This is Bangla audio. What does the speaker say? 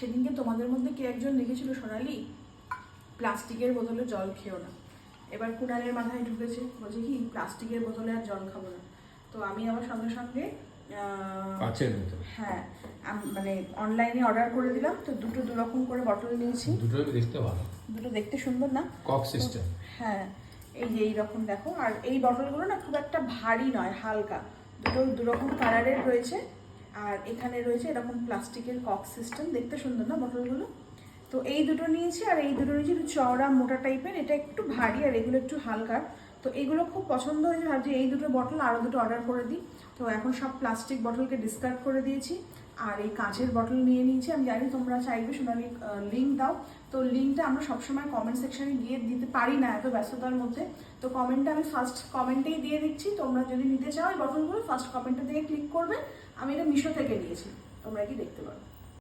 সেদিনকে তোমাদের মধ্যে কে একজন লিখেছিল সোনালি? প্লাস্টিকের বোতলে জল খেও না। এবার কুণালের মাথায় ঢুকেছে বলছে কি প্লাস্টিকের বোতলে আর জল খাব না। তো আমি আবার সঙ্গে সঙ্গে হ্যাঁ মানে অনলাইনে অর্ডার করে দিলাম। তো দুটো দু রকম করে বটল নিয়েছি। দুটোই দেখতে ভালো। দুটো দেখতে সুন্দর না? কক সিস্টেম হ্যাঁ এই যে এইরকম দেখো। আর এই বটলগুলো না খুব একটা ভারী নয় হালকা। দুটো দুরকম কালারের রয়েছে। আর এখানে রয়েছে এরকম প্লাস্টিকের কক সিস্টেম, দেখতে সুন্দর না বটলগুলো তো এই দুটো নিয়েছি, আর এই দুটো নিয়েছি একটু চওড়া মোটা টাইপের এটা একটু ভারী আর এগুলো একটু হালকা। তো এগুলো খুব পছন্দ হয়েছে, ভাবছি এই দুটো বটল আরও দুটো অর্ডার করে দিই। তো এখন সব প্লাস্টিক বটলকে ডিসকার্ড করে দিয়েছি, আর এই কাঁচের বটল নিয়ে নিয়েছি। আমি জানি তোমরা চাইবে সোনালি লিঙ্ক দাও। তো লিঙ্কটা আমরা সবসময় কমেন্ট সেকশানে গিয়ে দিতে পারি না এত ব্যস্ততার মধ্যে। তো কমেন্টটা আমি ফার্স্ট কমেন্টেই দিয়ে দিচ্ছি। তোমরা যদি নিতে চাও এই বটলগুলো ফার্স্ট কমেন্টটা থেকে ক্লিক করবে। আমি এটা মিশো থেকে নিয়েছি। তোমরা কি দেখতে পারো?